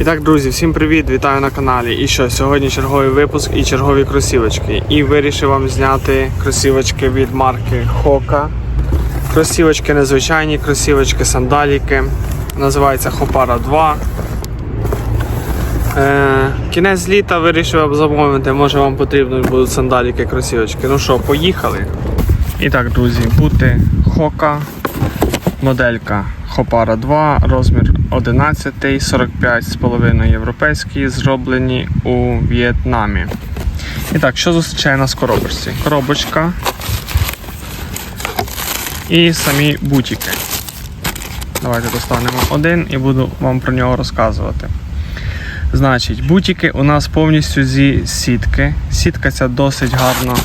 І так, друзі, всім привіт! Вітаю на каналі. І що, сьогодні черговий випуск і чергові кросівочки. І вирішив вам зняти кросівочки від марки Hoka. Кросівочки незвичайні, кросівочки сандаліки. Називається Хопара 2. Е, кінець літа вирішив замовити, може вам потрібно будуть сандаліки, кросівочки. Ну що, поїхали. І так, друзі, бути Hoka, моделька Хопара 2, розмір 11, 45,5 європейський, зроблені у В'єтнамі. І так, що зустрічає нас в коробочці? Коробочка і самі бутики. Давайте достанемо один і буду вам про нього розказувати. Значить, бутики у нас повністю зі сітки. Сітка ця досить гарно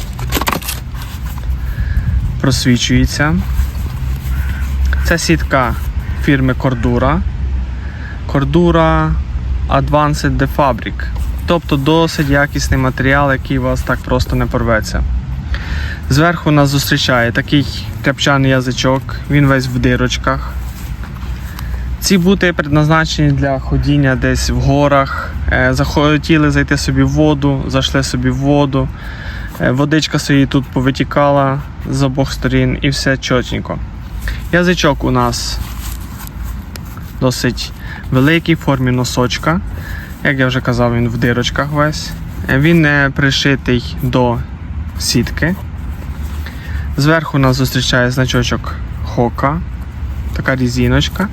просвічується. Це сітка фірми Cordura. Cordura Advanced de Fabric. Тобто досить якісний матеріал, який у вас так просто не порветься. Зверху нас зустрічає такий тряпчаний язичок, він весь в дирочках. Ці бути предназначені для ходіння десь в горах. Е, Захотіли зайти собі в воду, зайшли собі в воду. Е, Водичка собі тут повитікала з обох сторін і все чотенько. Язичок у нас досить великий в формі носочка. Як я вже казав, він в дирочках весь. Е, Він е, пришитий до сітки. Зверху нас зустрічає значочок Хока, така різіночка.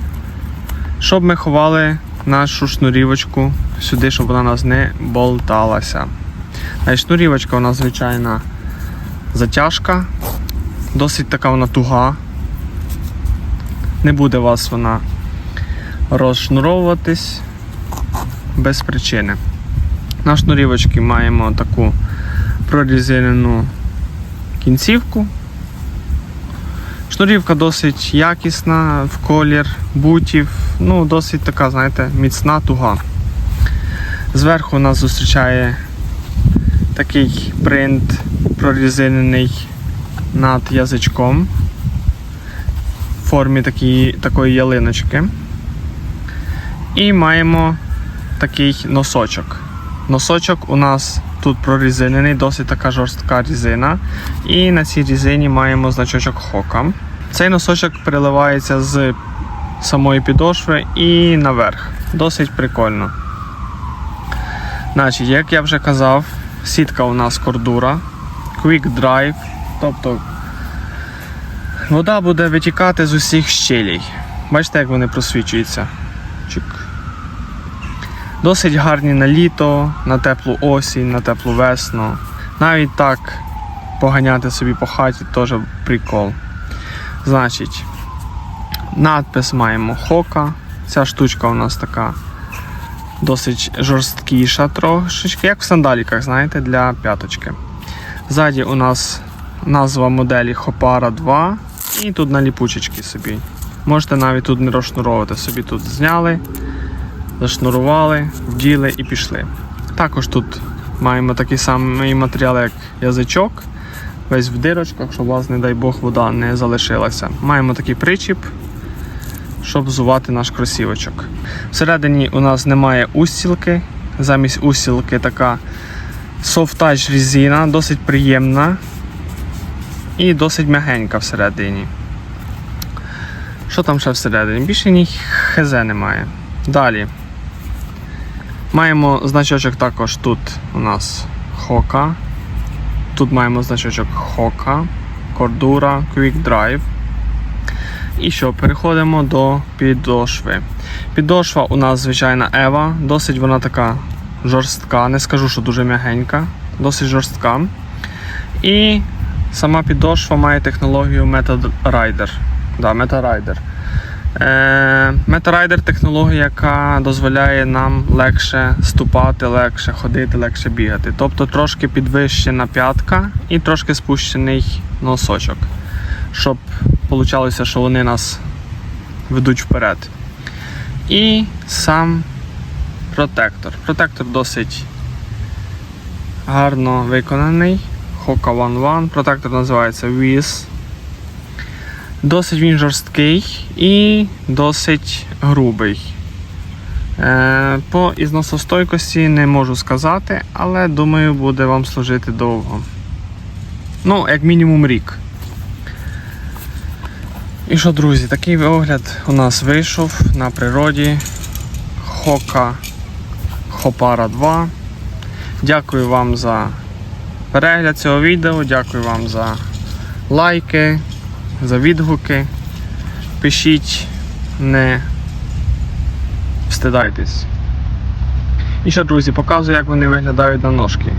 Щоб ми ховали нашу шнурівочку сюди, щоб вона нас не болталася. Значить, шнурівочка у нас звичайна затяжка, досить така вона туга. Не буде вас вона розшнуровуватись без причини. На шнурівочці маємо таку прорізинену кінцівку. Шнурівка досить якісна, в колір бутів, ну, досить така, знаєте, міцна туга. Зверху нас зустрічає такий принт прорізинений над язичком в формі такі, такої ялиночки. І маємо такий носочок. Носочок у нас тут прорізинений, досить така жорстка різина. І на цій різині маємо значочок Хока. Цей носочок переливається з самої підошви і наверх. Досить прикольно. Значить, як я вже казав, сітка у нас кордура, Quick Drive, тобто вода буде витікати з усіх щелей. Бачите, як вони просвічуються. Чик. Досить гарні на літо, на теплу осінь, на теплу весну. Навіть так поганяти собі по хаті теж прикол. Значить, надпис маємо Хока. Ця штучка у нас така досить жорсткіша трошечки, як в сандаліках, знаєте, для п'яточки. Ззаді у нас назва моделі Хопара 2 і тут на ліпучечки собі. Можете навіть тут не розшнуровувати, собі тут зняли, зашнурували, вділи і пішли. Також тут маємо такий самий матеріал, як язичок, весь в дирочках, щоб у вас, не дай Бог, вода не залишилася. Маємо такий причіп, щоб взувати наш кросівочок. Всередині у нас немає устілки, замість устілки така touch резина, досить приємна і досить м'ягенька всередині. Що там ще всередині? Більше ні хз немає. Далі. Маємо значочок також тут у нас Хока. Тут маємо значочок Хока, Cordura, Quick Drive. І що, переходимо до підошви. Підошва у нас звичайна Ева, досить вона така жорстка, не скажу, що дуже м'ягенька, досить жорстка. І сама підошва має технологію Meta Rider. Да, Meta Rider. Rider технологія, яка дозволяє нам легше ступати, легше ходити, легше бігати. Тобто трошки підвищена п'ятка і трошки спущений носочок. Щоб получалося, що вони нас ведуть вперед. І сам протектор. Протектор досить гарно виконаний. Hoka One One. Протектор називається Wiz. Досить він жорсткий і досить грубий. Е, по ізносостойкості не можу сказати, але думаю, буде вам служити довго. Ну, як мінімум рік. І що, друзі, такий огляд у нас вийшов на природі Хока Хопара 2. Дякую вам за перегляд цього відео, дякую вам за лайки, за відгуки. Пишіть, не встидайтесь. І ще, друзі, показую, як вони виглядають на ножки.